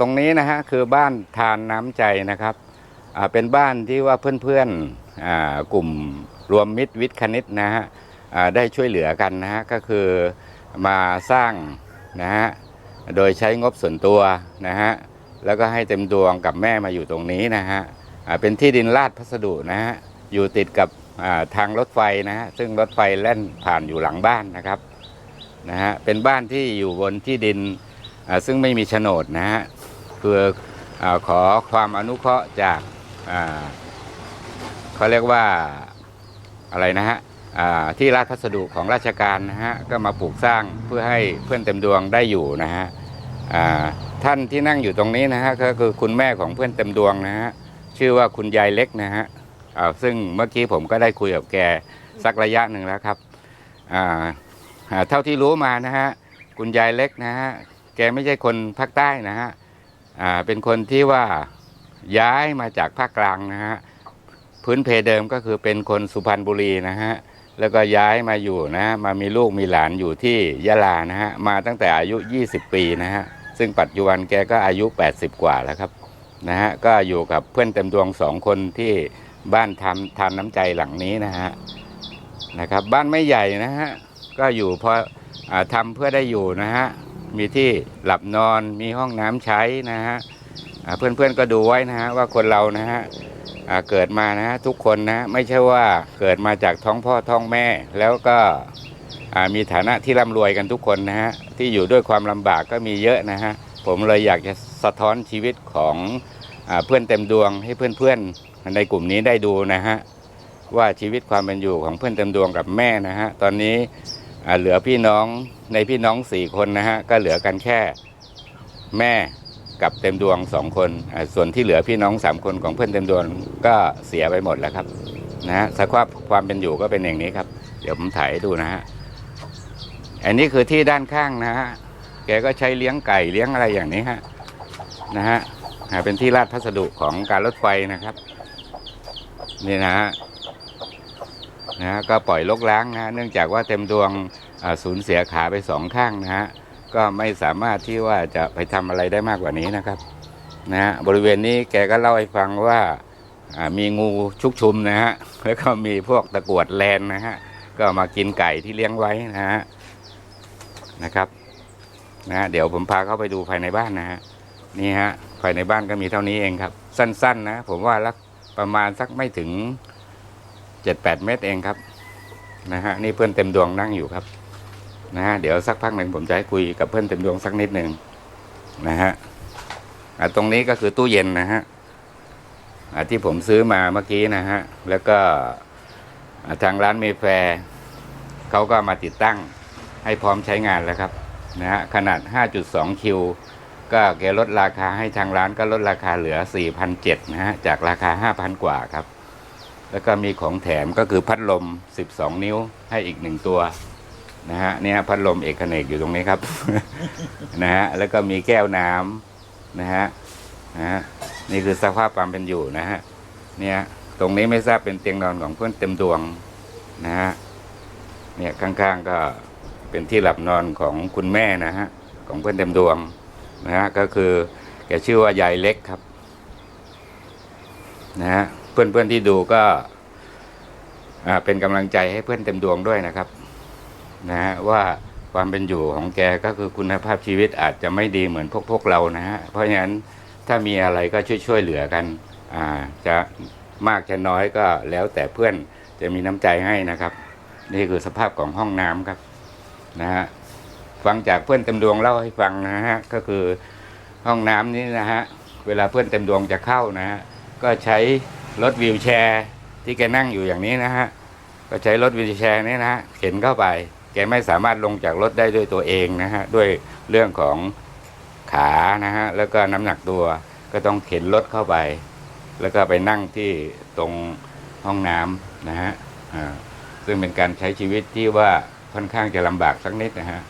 ตรงนี้นะฮะคือบ้านทานน้ำใจนะครับเป็นบ้านที่ว่าเพื่อนๆกลุ่มรวมมิตรวิทย์คณิตนะฮะได้ช่วยเหลือกันนะฮะก็คือมาสร้างนะฮะโดยใช้งบส่วนตัวนะฮะแล้วก็ให้เต็มดวงกับแม่มาอยู่ตรงนี้นะฮะเป็นที่ดินลาดพัสดุนะฮะอยู่ติดกับทางรถไฟนะฮะซึ่งรถไฟแล่นผ่านอยู่หลังบ้านนะครับนะฮะเป็นบ้านที่อยู่บนที่ดินซึ่งไม่มีโฉนดนะฮะ เพื่ออขอความอนุเคราะห์จากาเขาเรียกว่าอะไรนะฮะที่ราชพัสดุของราชการนะฮะก็มาปลูกสร้างเพื่อให้เพื่อนเต็มดวงได้อยู่นะฮะท่านที่นั่งอยู่ตรงนี้นะฮะก็คือคุณแม่ของเพื่อนเต็มดวงนะฮะชื่อว่าคุณยายเล็กนะฮะซึ่งเมื่อกี้ผมก็ได้คุยกับแกสักระยะหนึ่งแล้วครับเท่าที่รู้มานะฮะคุณยายเล็กนะฮะแกไม่ใช่คนภาคใต้นะฮะ เป็นคนที่ว่าย้ายมาจากภาคกลางนะฮะพื้นเพเดิมก็คือเป็นคนสุพรรณบุรีนะฮะแล้วก็ย้ายมาอยู่นะมามีลูกมีหลานอยู่ที่ยะลานะฮะมาตั้งแต่อายุ 20 ปีนะฮะซึ่งปัจจุบันแกก็อายุ 80 กว่าแล้วครับนะฮะก็อยู่กับเพื่อนเต็มดวงสองคนที่บ้านทำทานน้ำใจหลังนี้นะฮะนะครับ บ้านไม่ใหญ่นะฮะก็อยู่พราะอ่าทำเพื่อได้อยู่นะฮะ มีที่หลับนอนมีห้องน้ำใช้นะฮะเพื่อนๆก็ดูไว้นะฮะว่าคนเรานะฮะเกิดมานะฮะทุกคนนะไม่ใช่ว่าเกิดมาจากท้องพ่อท้องแม่ แล้วก็มีฐานะที่ร่ำรวยกันทุกคนนะฮะที่อยู่ด้วยความลำบากก็มีเยอะนะฮะผมเลยอยากจะสะท้อนชีวิตของอเพื่อนเต็มดวงให้เพื่อนๆในกลุ่มนี้ได้ดูนะฮะว่าชีวิตความเป็นอยู่ของเพื่อนเต็มดวงกับแม่นะฮะตอนนี้ เหลือพี่น้องในพี่น้องสี่คนนะฮะก็เหลือกันแค่แม่กับเต็มดวงสองคนอ่าส่วนที่เหลือพี่น้องสามคนของเพื่อนเต็มดวงก็เสียไปหมดแล้วครับนะฮะสภาพความเป็นอยู่ก็เป็นอย่างนี้ครับ เดี๋ยวผมถ่ายให้ดูนะฮะอันนี้คือที่ด้านข้างนะฮะแกก็ใช้เลี้ยงไก่เลี้ยงอะไรอย่างนี้ฮะนะฮะเป็นที่ราดพัสดุของการรถไฟนะครับ นี่นะฮะ นะฮะก็ปล่อยลกล้างนะฮะเนื่องจากว่าเต็มดวงสูญเสียขาไปสองข้างนะฮะก็ไม่สามารถที่ว่าจะไปทำอะไรได้มากกว่านี้นะครับนะฮะบริเวณนี้แกก็เล่าให้ฟังว่ามีงูชุกชุมนะฮะแล้วก็มีพวกตะกวดแลนนะฮะก็มากินไก่ที่เลี้ยงไว้นะฮะนะครับนะฮะเดี๋ยวผมพาเข้าไปดูภายในบ้านนะฮะนี่ฮะภายในบ้านก็มีเท่านี้เองครับ สั้นๆนะผมว่าลักประมาณสักไม่ถึง เจ็ดแปดเมตรเองครับนะฮะนี่เพื่อนเต็มดวงนั่งอยู่ครับนะฮะเดี๋ยวสักพักหนึ่งผมจะให้คุยกับเพื่อนเต็มดวงสักนิดหนึ่งนะฮะตรงนี้ก็คือตู้เย็นนะฮะที่ผมซื้อมาเมื่อกี้นะฮะแล้วก็อะทางร้านเมแฟร์เขาก็มาติดตั้งให้พร้อมใช้งานแล้วครับนะฮะขนาด 5.2 คิว ก็แกลดราคาให้ทางร้านก็ลดราคาเหลือ 4,700นะฮะจากราคา 5,000 กว่าครับ แล้วก็มีของแถมก็คือพัดลม 12 นิ้วให้อีกหนึ่งตัวนะฮะเนี่ยพัดลมเอกเนกอยู่ตรงนี้ครับนะฮะแล้วก็มีแก้วน้ำนะฮะนะฮะนี่คือสภาพความเป็นอยู่นะฮะเนี่ยตรงนี้ไม่ทราบเป็นเตียงนอนของเพื่อนเต็มดวงนะฮะเนี่ยข้างๆก็เป็นที่หลับนอนของคุณแม่นะฮะของเพื่อนเต็มดวงนะฮะก็คือแกชื่อว่ายายเล็กครับนะฮะ เพื่อนๆที่ดูก็เป็นกำลังใจให้เพื่อนเต็มดวงด้วยนะครับ นะฮะว่าความเป็นอยู่ของแกก็คือคุณภาพชีวิตอาจจะไม่ดีเหมือนพวกพวกเรานะฮะเพราะฉะนั้นถ้ามีอะไรก็ช่วยช่วยๆเหลือกันอ่าจะมากจะน้อยก็แล้วแต่เพื่อนจะมีน้ำใจให้นะครับ นี่คือสภาพของห้องน้ำครับนะฮะฟังจากเพื่อนเต็มดวงเล่าให้ฟังนะฮะก็คือห้องน้ำนี้นะฮะเวลาเพื่อนเต็มดวงจะเข้านะฮะก็ใช้ รถวีลแชร์ที่แกนั่งอยู่อย่างนี้นะฮะก็ใช้รถวีลแชร์นี้นะฮะเข็นเข้าไป แกไม่สามารถลงจากรถได้ด้วยตัวเองนะฮะด้วยเรื่องของขานะฮะแล้วก็น้ำหนักตัวก็ต้องเข็นรถเข้าไป แล้วก็ไปนั่งที่ตรงห้องน้ำนะฮะซึ่งเป็นการใช้ชีวิตที่ว่าค่อนข้างจะลำบากสักนิดนะฮะ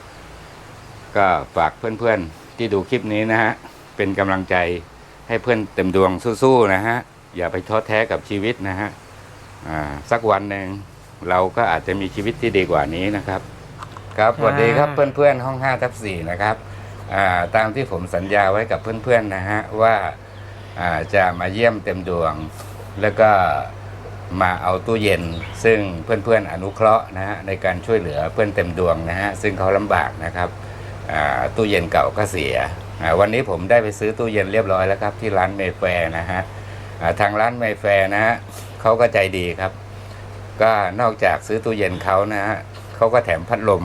ก็ฝากเพื่อนๆที่ดูคลิปนี้นะฮะเป็นกำลังใจให้เพื่อนเต็มดวงสู้ๆนะฮะ อย่าไปท้อแท้กับชีวิตนะฮะอ่าสักวันหนึ่งเราก็อาจจะมีชีวิตที่ดีกว่านี้นะครับ ครับสวัสดีครับเพื่อนๆห้อง5ทับ4นะครับอ่าตามที่ผมสัญญาไว้กับเพื่อนๆนะฮะว่าอ่าจะมาเยี่ยมเต็มดวง แล้วก็มาเอาตู้เย็น ซึ่งเพื่อนๆอนุเคราะห์นะฮะในการช่วยเหลือเพื่อนเต็มดวงนะฮะซึ่งเขาลำบากนะครับอ่าตู้เย็นเก่าก็เสียอ่าวันนี้ผมได้ไปซื้อตู้เย็นเรียบร้อยแล้วครับที่ร้านเมแฟร์นะฮะอ่า ทางร้านเมแฟร์นะฮะเขาก็ใจดีครับ ก็นอกจากซื้อตู้เย็นเขานะฮะเขาก็แถมพัดลม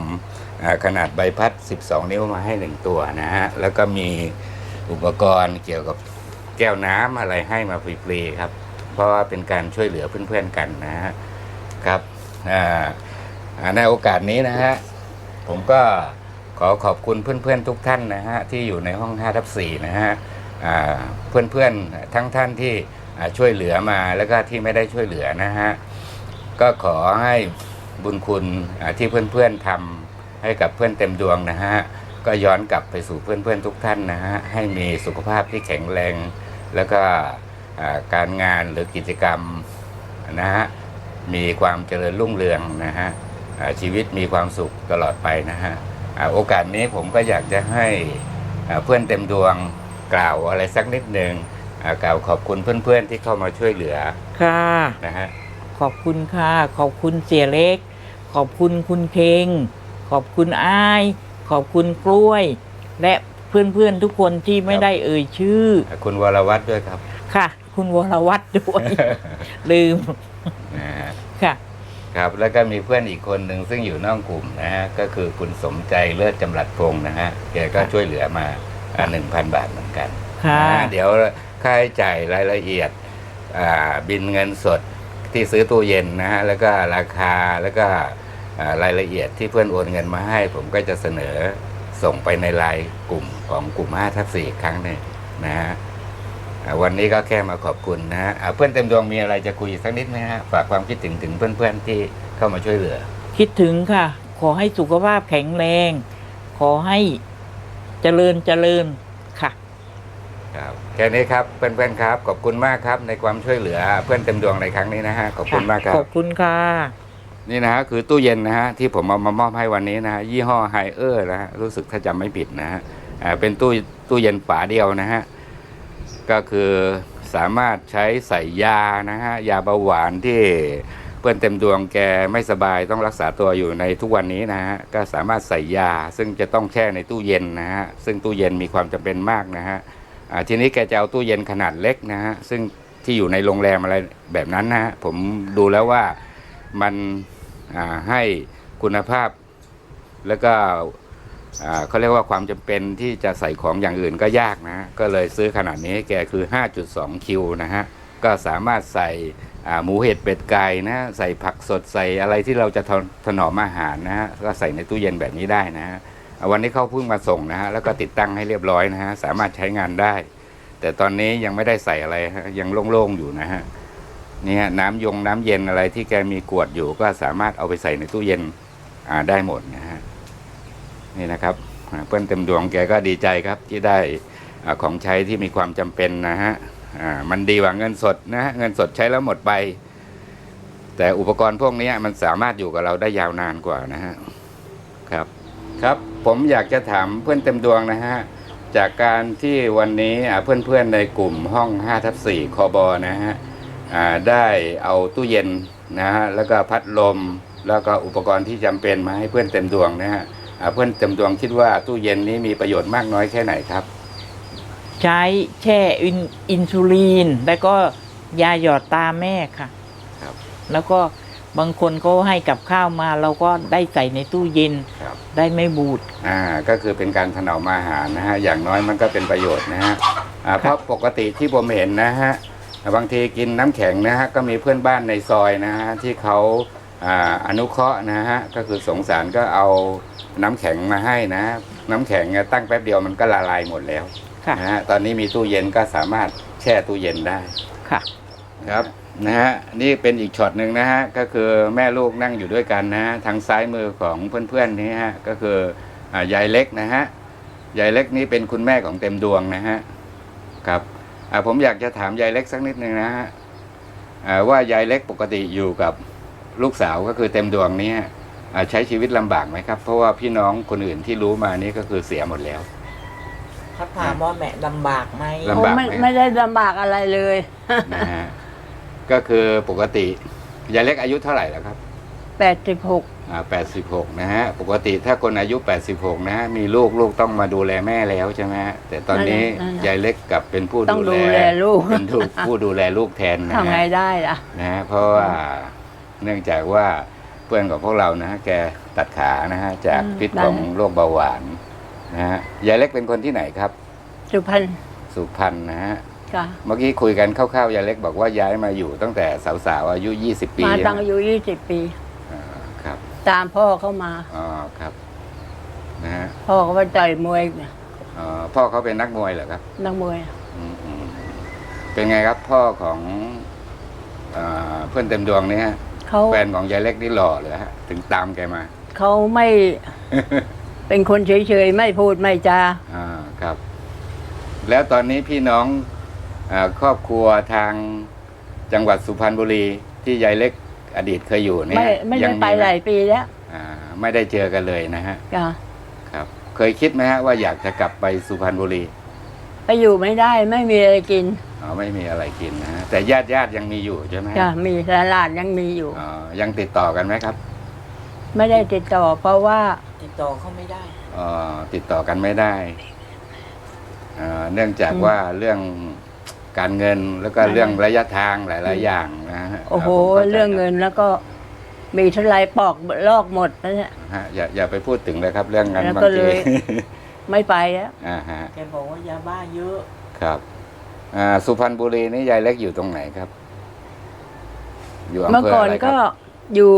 ขนาดใบพัด 12 นิ้วมาให้หนึ่งตัวนะฮะ แล้วก็มีอุปกรณ์เกี่ยวกับแก้วน้ำอะไรให้มาฟรีๆครับ เพราะว่าเป็นการช่วยเหลือเพื่อนๆกันนะฮะครับอ่าในโอกาสนี้นะฮะ ผมก็ขอขอบคุณเพื่อนๆทุกท่านนะฮะ ที่อยู่ในห้อง5ทับ4นะฮะเพื่อนๆทั้งท่านที่ ช่วยเหลือมาแล้วก็ที่ไม่ได้ช่วยเหลือนะฮะก็ขอให้บุญคุณที่เพื่อนๆทำให้กับเพื่อนเต็มดวงนะฮะก็ย้อนกลับไปสู่เพื่อนๆทุกท่านนะฮะให้มีสุขภาพที่แข็งแรง แล้วก็การงานหรือกิจกรรมนะฮะมีความเจริญรุ่งเรืองนะฮะชีวิตมีความสุขตลอดไปนะฮะโอกาสนี้ผมก็อยากจะให้เพื่อนเต็มดวงกล่าวอะไรสักนิดหนึ่ง กล่าวขอบคุณเพื่อนๆที่เข้ามาช่วยเหลือค่ะ นะฮะ ขอบคุณค่ะ ขอบคุณเสียเล็ก ขอบคุณคุณเคงขอบคุณอ้าย ขอบคุณกล้วย และเพื่อนๆทุกคนที่ไม่ครับ ได้เอ่ยชื่อ คุณวรวัตรด้วยครับค่ะ คุณวรวัตรด้วย ลืมนะฮะค่ะ ครับแล้วก็มีเพื่อนอีกคนหนึ่งซึ่งอยู่นอกกลุ่มนะฮะก็คือคุณสมใจเลิศจำรัดพงศ์นะฮะแกก็ช่วยเหลือมาหนึ่งพันบาทเหมือนกันค่ะ นะฮะเดี๋ยว ค่าใช้จ่ายรายละเอียดบินเงินสดที่ซื้อตู้เย็นนะฮะแล้วก็ราคาแล้วก็รายละเอียดที่เพื่อนโอนเงินมาให้ ผมก็จะเสนอส่งไปในไลน์กลุ่มของกลุ่ม5ทับ4ครั้งหนึ่งนะฮะวันนี้ก็แค่มาขอบคุณนะฮะเพื่อนเต็มดวงมีอะไรจะคุยสักนิดไหมฮะฝากความคิดถึงถึงเพื่อนๆที่เข้ามาช่วยเหลือ คิดถึงค่ะ ขอให้สุขภาพแข็งแรง ขอให้เจริญเจริญ ค่ะครับแค่นี้ครับเพื่อนๆครับ ขอบคุณมากครับในความช่วยเหลือเพื่อนเต็มดวงในครั้งนี้นะฮะขอบคุณมากครัขบอบคุณค่ะ นี่นะฮะคือตู้เย็นนะฮะที่ผมเอามามอบให้วันนี้นะฮะยี่ห้อไฮเออร์นะฮะรู้สึกถ้าจำไม่ผิดนะฮะอ่าเป็นตู้ตู้เย็นฝาเดียวนะฮะก็คือสามารถใช้ใส่ยานะฮะยาเบาหวานที่เพื่อนเต็มดวงแกไม่สบายต้องรักษาตัวอยู่ในทุกวันนี้นะฮะก็สามารถใส่ยาซึ่งจะต้องแช่ในตู้เย็นนะฮะซึ่งตู้เย็นมีความจำเป็นมากนะฮะอ่า ทีนี้แกจะเอาตู้เย็นขนาดเล็กนะฮะซึ่งที่อยู่ในโรงแรมอะไรแบบนั้นนะฮะผมดูแล้วว่ามันให้คุณภาพแล้วก็เขาเรียกว่าความจำเป็นที่จะใส่ของอย่างอื่นก็ยากนะ ก็เลยซื้อขนาดนี้ให้แกคือ 5.2 คิวนะฮะ ก็สามารถใส่หมูเห็ดเป็ดไก่นะ ใส่ผักสดใส่อะไรที่เราจะถนอมอาหารนะฮะ ก็ใส่ในตู้เย็นแบบนี้ได้นะฮะ วันนี้เขาเพิ่งมาส่งนะฮะแล้วก็ติดตั้งให้เรียบร้อยนะฮะสามารถใช้งานได้ แต่ตอนนี้ยังไม่ได้ใส่อะไรฮะยังโล่งๆอยู่นะฮะนี่ฮะน้ำยงน้ำเย็นอะไรที่แกมีกวดอยู่ก็สามารถเอาไปใส่ในตู้เย็นอ่าได้หมดนะฮะนี่นะครับเพื่อนเต็มดวงแกก็ดีใจครับที่ได้อ่าของใช้ที่มีความจำเป็นนะฮะอ่ามันดีกว่าเงินสดนะฮะเงินสดใช้แล้วหมดไป แต่อุปกรณ์พวกนี้มันสามารถอยู่กับเราได้ยาวนานกว่านะฮะครับ ครับผมอยากจะถามเพื่อนเต็มดวงนะฮะ จากการที่วันนี้อ่าเพื่อนๆในกลุ่มห้อง5ทับ4คอบอนะฮะอ่าได้เอาตู้เย็นนะฮะแล้วก็พัดลมแล้วก็อุปกรณ์ที่จำเป็นมาให้เพื่อนเต็มดวงนะฮะอ่าเพื่อนเต็มดวงคิดว่าตู้เย็นนี้มีประโยชน์มากน้อยแค่ไหนครับ ใช้แช่อินอินซูลินแล้วก็ยาหยอดตาแม่ค่ะครับแล้วก็ บางคนก็ให้กับข้าวมาเราก็ได้ใส่ในตู้เย็นครับ ได้ไม่บูด อ่าก็คือเป็นการถนอมอาหารนะฮะอย่างน้อยมันก็เป็นประโยชน์นะฮะอ่าเพราะปกติที่ผมเห็นนะฮะบางทีกินน้ำแข็งนะฮะก็มีเพื่อนบ้านในซอยนะฮะที่เขาอ่าอนุเคราะห์นะฮะก็คือสงสารก็เอาน้ำแข็งมาให้นะ น้ำแข็งเนี่ยตั้งแป๊บเดียวมันก็ละลายหมดแล้วค่ะ นะฮะตอนนี้มีตู้เย็นก็สามารถแช่ตู้เย็นได้ค่ะ ครับ นะฮะนี่เป็นอีกช็อตหนึ่งนะฮะก็คือแม่ลูกนั่งอยู่ด้วยกันนะฮะทางซ้ายมือของเพื่อนๆนี้ฮะก็คืออ่ายายเล็กนะฮะยายเล็กนี่เป็นคุณแม่ของเต็มดวงนะฮะครับอ่าผมอยากจะถามยายเล็กสักนิดหนึ่งนะฮะอ่าว่ายายเล็กปกติอยู่กับลูกสาวก็คือเต็มดวงนี้อ่าใช้ชีวิตลำบากไหมครับ เพราะว่าพี่น้องคนอื่นที่รู้มานี่ก็คือเสียหมดแล้วเขาถามว่าแม่ลำบากไหมลำโอ้บากไหมไม่ไม่ได้ลำบากอะไรเลยนะฮะ ก็คือปกติยายเล็กอายุเท่าไหร่แล้วครับแปดสิบหกอ่า86นะฮะ ปกติถ้าคนอายุ86นะฮะ มีลูกลูกต้องมาดูแลแม่แล้วใช่ไหมฮะ แต่ตอนนี้ยายเล็กกลับเป็นผู้ต้องดูดูแลแลลูก เป็นผู้ผู้ดูแลลูกแทนนะทำไงฮะได้ล่ะ นะฮะเพราะว่าเนื่องจากว่าเพื่อนของพวกเรานะฮะแกตัดขานะฮะจากอืมพิษได้ของโรคเบาหวานนะฮะยายเล็กเป็นคนที่ไหนครับ สุพรรณสุพรรณนะฮะ ค่ะเมื่อกี้คุยกันคร่าวๆยายเล็กบอกว่าย้ายมาอยู่ตั้งแต่สาวๆอายุ 20 ปีมาตั้งนะอายุยี่สิบปี อ่าครับตามพ่อเข้ามา อ๋อครับนะฮะพ่อก็ไปต่อยมวยอ๋อพ่อเขาเป็นนักมวยเหรอครับนักมวยอืมอืมเป็นไงครับพ่อของเออเพื่อนเต็มดวงเนี่ยฮะเขาแฟนของยายเล็กนี่หล่อเลยฮะถึงตามแกมา เขาไม่ เป็นคนเฉยๆ ไม่พูดไม่จาอ่าครับ แล้วตอนนี้พี่น้องอา ครอบครัวทางจังหวัดสุพรรณบุรีที่ยายเล็กอดีตเคยอยู่เนี่ยไม่ไม่ยัได้งไปมีหลายปีแล้วอ่าไม่ได้เจอกันเลยนะฮะจ้ะครับ เคยคิดไหมฮะว่าอยากจะกลับไปสุพรรณบุรี ไปอยู่ไม่ได้ไม่มีอะไรกินอ๋อไม่มีอะไรกินนะฮะแต่ญาติญาติๆยังมีอยู่ใช่ไหมฮะจ้ะมีหลานๆยังมีอยู่อ๋อยังติดต่อกันไหมครับ ไม่ได้ติดต่อ เพราะว่าติดต่อเขาไม่ได้เอ่อติดต่อกันไม่ได้เอ่อเนื่องจากอืมว่าเรื่อง การเงินแล้วก็ไม่ได้เรื่องระยะทางหลาย ๆ อย่างนะฮะโอ้โห ผมข้าใจเรื่องเงินแล้วก็มีเท่าไรปอกลอกหมดนะเนี่ย ฮะอย่าอย่าไปพูดถึงเลยครับเรื่องเงินแล้วบาก็งเลทีย ไม่ไปแล้วอ่าฮะแกบอกว่ายาบ้าเยอะ ครับอ่าสุพรรณบุรีนี่ยายเล็กอยู่ตรงไหนครับ อยู่อำเมื่อเภอก่อนอะไรคก็รับอยู่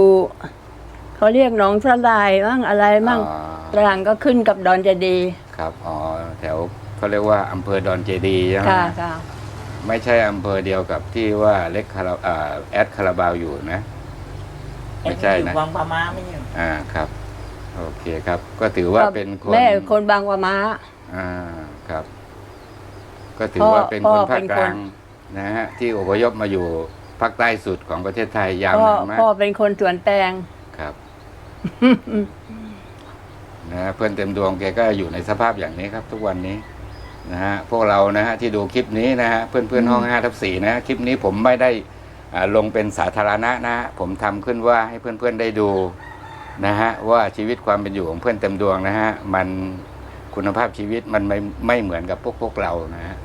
เขาเรียกหนองสลายมั่งอะไรมั่งอ๋อตรังก็ขึ้นกับดอนเจดีย์ครับอ๋อแถวเขาเรียกว่าอำเภอดอนเจดีย์ใช่ไหมค่ะฮะค่ะ ไม่ใช่อำเภอเดียวกับที่ว่าเล็กคาราอ่าแอดคาราบาวอยู่นะ ไม่ใช่นะแกอยู่วังปะมาไม่ใช่เหรออ่าครับ โอเคครับ ก็ถือว่าเป็นคนแม่คนบางวะม้าอ่าครับ ก็ถือพ่อว่าเป็นพ่คอนภาคเป็นกคนลางนะฮะที่อพยพมาอยู่ภาคใต้สุดของประเทศไทยยาวพ่อนานมากพ่อเป็นคนสวนแตงครับนะฮะเพื่อนเต็มดวงแกก็อยู่ในสภาพอย่างนี้ครับ ทุกวันนี้ นะฮะพวกเรานะฮะที่ดูคลิปนี้นะฮะเพื่อนเพื่อนๆห้องห้าทับสี่นะฮะคลิปนี้ผมไม่ได้อ่าลงเป็นสาธารณะนะฮะผมทำขึ้นว่าให้เพื่อนเพื่อนๆได้ดูนะฮะว่าชีวิตความเป็นอยู่ของเพื่อนเต็มดวงนะฮะมันคุณภาพชีวิตมันไม่ไม่เหมือนกับพวกพวกเรานะฮะ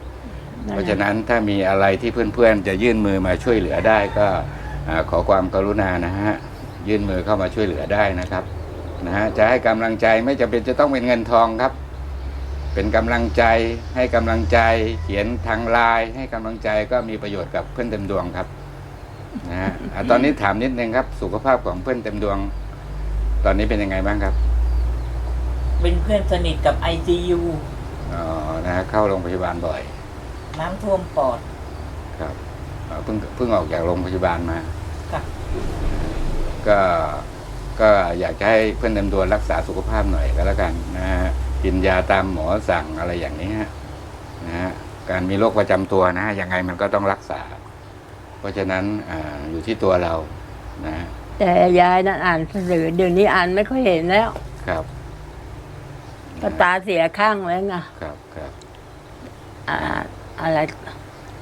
เพราะฉะนั้นถ้ามีอะไรที่เพื่อนๆจะยื่นมือมาช่วยเหลือได้ก็อ่าขอความกรุณานะฮะยื่นมือเข้ามาช่วยเหลือได้นะครับนะฮะจะให้กำลังใจไม่จำเป็นจะต้องเป็นเงินทองครับ เป็นกำลังใจให้กำลังใจ เขียนทางไลน์ให้กำลังใจก็มีประโยชน์กับเพื่อนเต็มดวงครับนะฮะอะตอนนี้ถามนิดนึงครับ สุขภาพของเพื่อนเต็มดวง ตอนนี้เป็นยังไงบ้างครับเป็นเพื่อนสนิทกับไอซียูอ๋อนะฮะเข้าโรงพยาบาลบ่อย น้ำท่วมปอดครับเอ่อเพิ่งเพิ่งออกจากโรงพยาบาลมาค่ะก็ก็อยากจะให้เพื่อนเต็มตัวรักษาสุขภาพหน่อยก็แล้วกันนะฮะ กินยาตามหมอสั่งอะไรอย่างนี้ฮะนะฮะการมีโรคประจำตัวนะฮะยังไงมันก็ต้องรักษา เพราะฉะนั้นอาอยู่ที่ตัวเรานะฮะแต่ยายนั้นอ่านหนังสือเดี๋ยวนี้อ่านไม่ค่อยเห็นแล้ว ครับก็ตาเสียข้างแล้วไงครับครับอ่าอะไร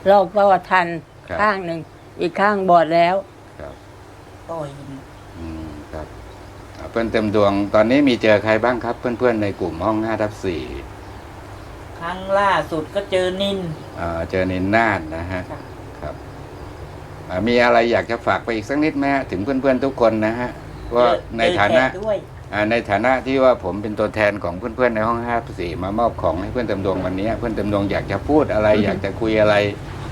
โรคก็ทันครับข้างหนึ่งอีกข้างบอดแล้ว ครับต่อยหิน อืมครับอ่า เพื่อนเต็มดวง ตอนนี้มีเจอใครบ้างครับ เพื่อนๆในกลุ่มห้อง5ทับสี่ครั้งล่าสุดก็เจอนินอ่าเจอนินนาฏนะฮะค่ะครับอ่ามีอะไรอยากจะฝากไปอีกสักนิดไหมฮะถึงเพื่อนๆทุกคนนะฮะว่าในฐานะเจอแขกด้วยอ่าในฐานะที่ว่าผมเป็นตัวแทนของเพื่อนๆในห้องห้าสี่มามอบของให้เพื่อนเต็มดวงวันนี้ เพื่อนเต็มดวงอยากจะพูดอะไร อยากจะคุยอะไร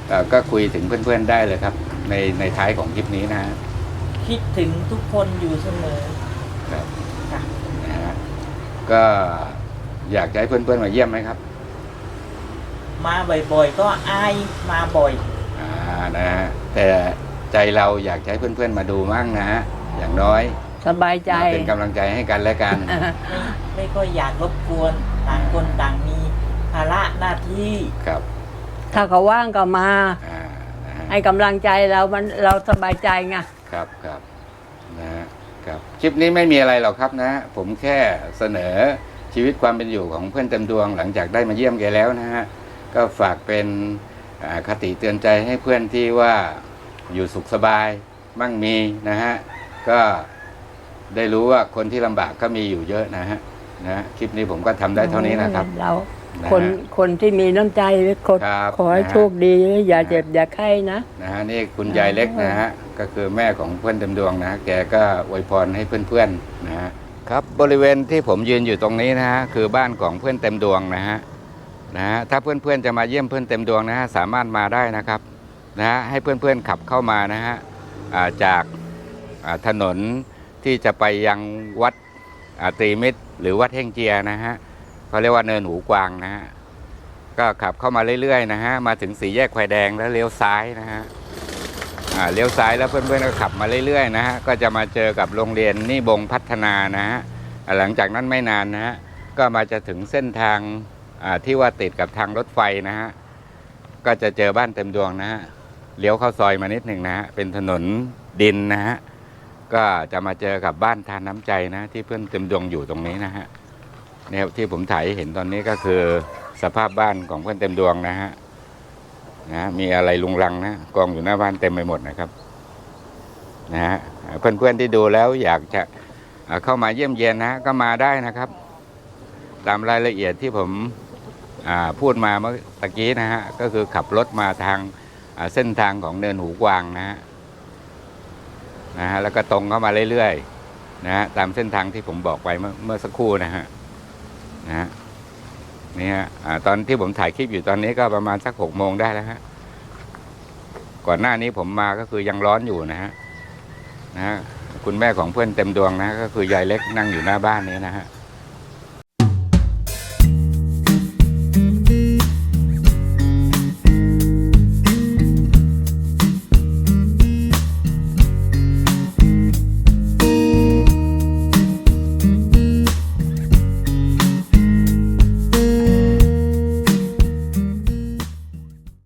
เอ่อก็คุยถึงเพื่อนๆได้เลยครับ ในในท้ายของคลิปนี้นะฮะคิดถึงทุกคนอยู่เสมอ ครับ ค่ะ นะฮะ ก็อยากจะให้เพื่อนๆมาเยี่ยมไหมครับมาบ่อยๆ ก็อายมาบ่อย อ่านะฮะแต่ใจเราอยากจะให้เพื่อนๆมาดูมั่งนะฮะอย่างน้อยสบายใจ มาเป็นกำลังใจให้กันและกัน ไม่ไม่ค่อยอยากรบกวน ต่างคนต่างมีภาระหน้าที่ ครับถ้าเขาว่างก็มา อ่านะฮะให้กำลังใจเรามันเราสบายใจไง ครับครับนะฮะ ครับคลิปนี้ไม่มีอะไรหรอกครับนะ ผมแค่เสนอชีวิตความเป็นอยู่ของเพื่อนเต็มดวงหลังจากได้มาเยี่ยมแกแล้วนะฮะก็ฝากเป็นอ่าคติเตือนใจให้เพื่อนที่ว่าอยู่สุขสบายมั่งมีนะฮะก็ได้รู้ว่าคนที่ลำบากก็มีอยู่เยอะนะฮะนะคลิปนี้ผมก็ทำได้เท่านี้นะครับเรานะฮะคนคนที่มีน้ำใจคนครับ ขอให้นะฮะโชคดี อย่าเจ็บอย่าไข้นะ นะฮะนี่คุณยายเล็กนะฮะก็คือแม่ของเพื่อนเต็มดวงนะแกก็อวยพรให้เพื่อนๆนะฮะครับบริเวณที่ผมยืนอยู่ตรงนี้นะฮะคือบ้านของเพื่อนเต็มดวงนะฮะนะฮะถ้าเพื่อนๆจะมาเยี่ยมเพื่อนเต็มดวงนะฮะสามารถมาได้นะครับนะฮะให้เพื่อนๆขับเข้ามานะฮะอ่าจากอ่าถนนที่จะไปยังวัดอ่าตรีมิตรหรือวัดเฮงเจียนะฮะ เขาเรียกว่าเนินหูกวางนะฮะก็ขับเข้ามาเรื่อยๆนะฮะมาถึงสี่แยกไฟแดงแล้วเลี้ยวซ้ายนะฮะอ่าเลี้ยวซ้ายแล้วเพื่อนๆก็ขับมาเรื่อยๆนะฮะก็จะมาเจอกับโรงเรียนนิบงพัฒนานะฮะหลังจากนั้นไม่นานนะฮะก็มาจะถึงเส้นทางที่ว่าติดกับทางรถไฟนะฮะก็จะเจอบ้านเต็มดวงนะฮะเลี้ยวเข้าซอยมานิดหนึ่งนะฮะเป็นถนนดินนะฮะก็จะมาเจอกับบ้านทานน้ำใจนะ ที่เพื่อนเต็มดวงอยู่ตรงนี้นะฮะ เนี่ยที่ผมถ่ายเห็นตอนนี้ก็คือสภาพบ้านของเพื่อนเต็มดวงนะฮะนะมีอะไรลุงรังนะกองอยู่หน้าบ้านเต็มไปหมดนะครับนะฮะเพื่อนๆที่ดูแล้วอยากจะเข้ามาเยี่ยมเยียนนะก็มาได้นะครับ ตามรายละเอียดที่ผมพูดมาเมื่อตะกี้นะฮะก็คือขับรถมาทางเส้นทางของเนินหูกวางนะฮะนะฮะแล้วก็ตรงเข้ามาเรื่อยๆนะฮะตามเส้นทางที่ผมบอกไปเมื่อสักครู่นะฮะ นะฮะนี่ฮะตอนที่ผมถ่ายคลิปอยู่ตอนนี้ก็ประมาณสักหกโมงได้แล้วฮะก่อนหน้านี้ผมมาก็คือยังร้อนอยู่นะฮะนะฮะคุณแม่ของเพื่อนเต็มดวงนะ ก็คือยายเล็กนั่งอยู่หน้าบ้านนี้นะฮะ